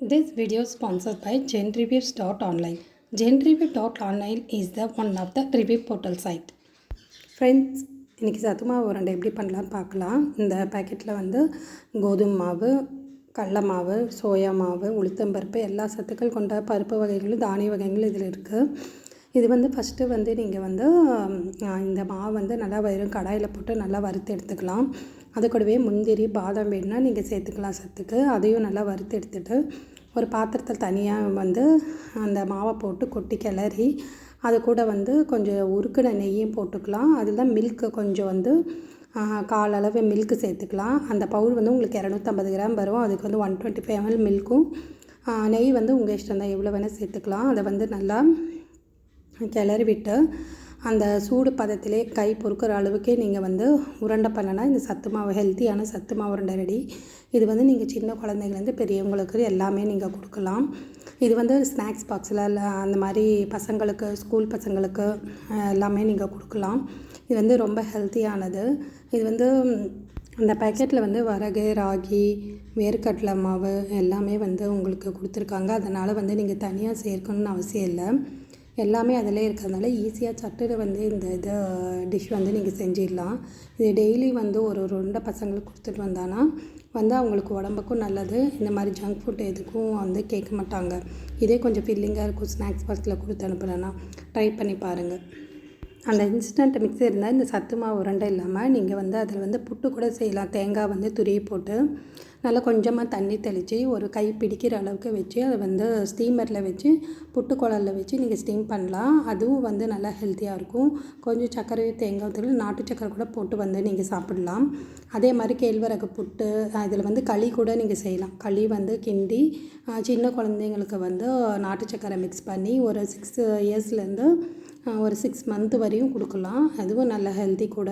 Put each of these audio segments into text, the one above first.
This video is sponsored by GenReviews.online. GenReview.online is the one of the review portal site. Friends இன்றைக்கி சத்து மாவு உருண்டை எப்படி பண்ணலாம்னு பார்க்கலாம் இந்த பேக்கெட்டில் வந்து கோதுமை மாவு கடல மாவு சோயா மாவு உளுத்தம்பருப்பு எல்லா சத்துக்கள் கொண்ட பருப்பு வகைகளும் தானிய வகைகளும் இதில் இருக்குது இது வந்து ஃபஸ்ட்டு வந்து நீங்கள் வந்து இந்த மாவு வந்து நல்லா வெறும் கடாயில் போட்டு நல்லா வறுத்து எடுத்துக்கலாம். அது கூடவே முந்திரி பாதாம் வேணும்னா நீங்கள் சேர்த்துக்கலாம் சத்துக்கு. அதையும் நல்லா வறுத்து எடுத்துட்டு ஒரு பாத்திரத்தில் தனியாக வந்து அந்த மாவை போட்டு கொட்டி கிளறி அது கூட வந்து கொஞ்சம் உருக்குன நெய்யும் போட்டுக்கலாம். அதில் தான் மில்க்கு கொஞ்சம் வந்து கால் அளவு மில்க்கு சேர்த்துக்கலாம். அந்த பவுல் வந்து உங்களுக்கு இரநூத்தம்பது கிராம் வரும். அதுக்கு வந்து ஒன் டுவெண்ட்டி ஃபைவ் எம்எல் மில்க்கும் நெய் வந்து உங்கள் இஷ்டம் தான் எவ்வளோ வேணால் சேர்த்துக்கலாம். அதை வந்து நல்லா கிளறி விட்டு அந்த சூடு பதத்திலே கை பொறுக்கிற அளவுக்கே நீங்கள் வந்து உருண்டை பண்ணனா இந்த சத்து மாவு ஹெல்த்தியான சத்து மாவு உருண்டை ரெடி. இது வந்து நீங்கள் சின்ன குழந்தைங்கலேருந்து பெரியவங்களுக்கு எல்லாமே நீங்கள் கொடுக்கலாம். இது வந்து ஸ்நாக்ஸ் பாக்ஸில் இல்லை அந்த மாதிரி பசங்களுக்கு ஸ்கூல் பசங்களுக்கு எல்லாமே நீங்கள் கொடுக்கலாம். இது வந்து ரொம்ப ஹெல்த்தியானது இது வந்து அந்த பேக்கெட்டில் வந்து வரகு ராகி வேர்க்கடலை மாவு எல்லாமே வந்து உங்களுக்கு கொடுத்துருக்காங்க. அதனால் வந்து நீங்கள் தனியாக சேர்க்கணும்னு அவசியம் இல்லை. எல்லாமே அதிலே இருக்கிறதுனால ஈஸியாக சட்டுன்னு வந்து இந்த இதை டிஷ் வந்து நீங்கள் செஞ்சிடலாம். இது டெய்லி வந்து ஒரு ஒரு பசங்களுக்கு கொடுத்துட்டு வந்தானா வந்து அவங்களுக்கு உடம்புக்கும் நல்லது. இந்த மாதிரி ஜங்க் ஃபுட் எதுக்கும் வந்து கேட்க மாட்டாங்க. இதே கொஞ்சம் ஃபில்லிங்காக இருக்கும் ஸ்நாக்ஸ் பாக்ஸில் கொடுத்து அனுப்புகிறேன்னா ட்ரை பண்ணி பாருங்கள் அந்த இன்ஸ்டன்ட் மிக்ஸி இருந்தால் இந்த சத்து மாவு உருண்டை இல்லாமல் நீங்கள் வந்து அதில் வந்து புட்டு கூட செய்யலாம். தேங்காய் வந்து துருவி போட்டு நல்லா கொஞ்சமாக தண்ணி தெளித்து ஒரு கை பிடிக்கிற அளவுக்கு வச்சு அதை வந்து ஸ்டீமரில் வச்சு புட்டு குழலில் வச்சு நீங்கள் ஸ்டீம் பண்ணலாம். அதுவும் வந்து நல்லா ஹெல்த்தியாக இருக்கும். கொஞ்சம் சர்க்கரை தேங்காய் தூள் நாட்டு சக்கரை கூட போட்டு வந்து நீங்கள் சாப்பிடலாம். அதே மாதிரி கேழ்வரகு புட்டு இதில் வந்து களி கூட நீங்கள் செய்யலாம். களி வந்து கிண்டி சின்ன குழந்தைங்களுக்கு வந்து நாட்டு சக்கரை மிக்ஸ் பண்ணி ஒரு சிக்ஸ் இயர்ஸ்லேருந்து ஒரு சிக்ஸ் மந்த் வரையும் கொடுக்கலாம். அதுவும் நல்ல ஹெல்த்தி கூட.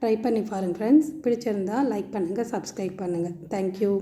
ட்ரை பண்ணி பாருங்கள் ஃப்ரெண்ட்ஸ் பிடிச்சிருந்தா லைக் பண்ணுங்கள் சப்ஸ்கிரைப் பண்ணுங்கள் தேங்க்யூ